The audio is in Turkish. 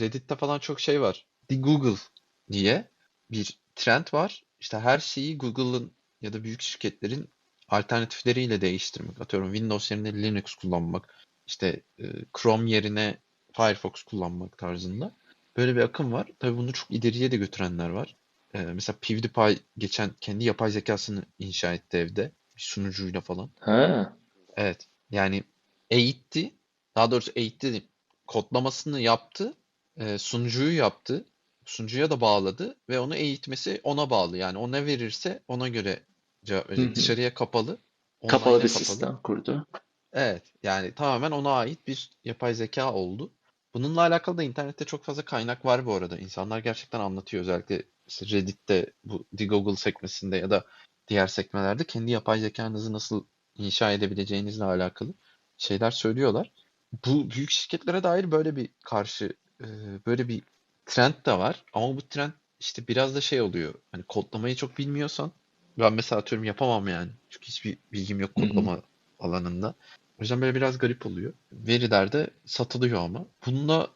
Reddit'te falan çok şey var. The Google diye bir trend var. İşte her şeyi Google'ın ya da büyük şirketlerin alternatifleriyle değiştirmek. Atıyorum Windows yerine Linux kullanmak. işte e, Chrome yerine Firefox kullanmak tarzında. Böyle bir akım var. Tabii bunu çok ileriye de götürenler var. E, mesela PewDiePie geçen kendi yapay zekasını inşa etti evde. Bir sunucuyla falan. Ha. Evet. Yani eğitti. Daha doğrusu eğitti değil. Kodlamasını yaptı. E, sunucuyu yaptı. Sunucuya da bağladı ve onu eğitmesi ona bağlı. Yani o ne verirse ona göre cevap verecek. Hı hı. Dışarıya kapalı. Kapalı bir sistem kurdu. Evet. Yani tamamen ona ait bir yapay zeka oldu. Bununla alakalı da internette çok fazla kaynak var bu arada. İnsanlar gerçekten anlatıyor. Özellikle işte Reddit'te bu The Google sekmesinde ya da diğer sekmelerde kendi yapay zekanızı nasıl inşa edebileceğinizle alakalı şeyler söylüyorlar. Bu büyük şirketlere dair böyle bir karşı e, böyle bir trend de var. Ama bu trend işte biraz da şey oluyor. Hani kodlamayı çok bilmiyorsan ben mesela atıyorum yapamam yani. Çünkü hiçbir bilgim yok kodlama alanında. O yüzden böyle biraz garip oluyor. Veriler de satılıyor ama. Bununla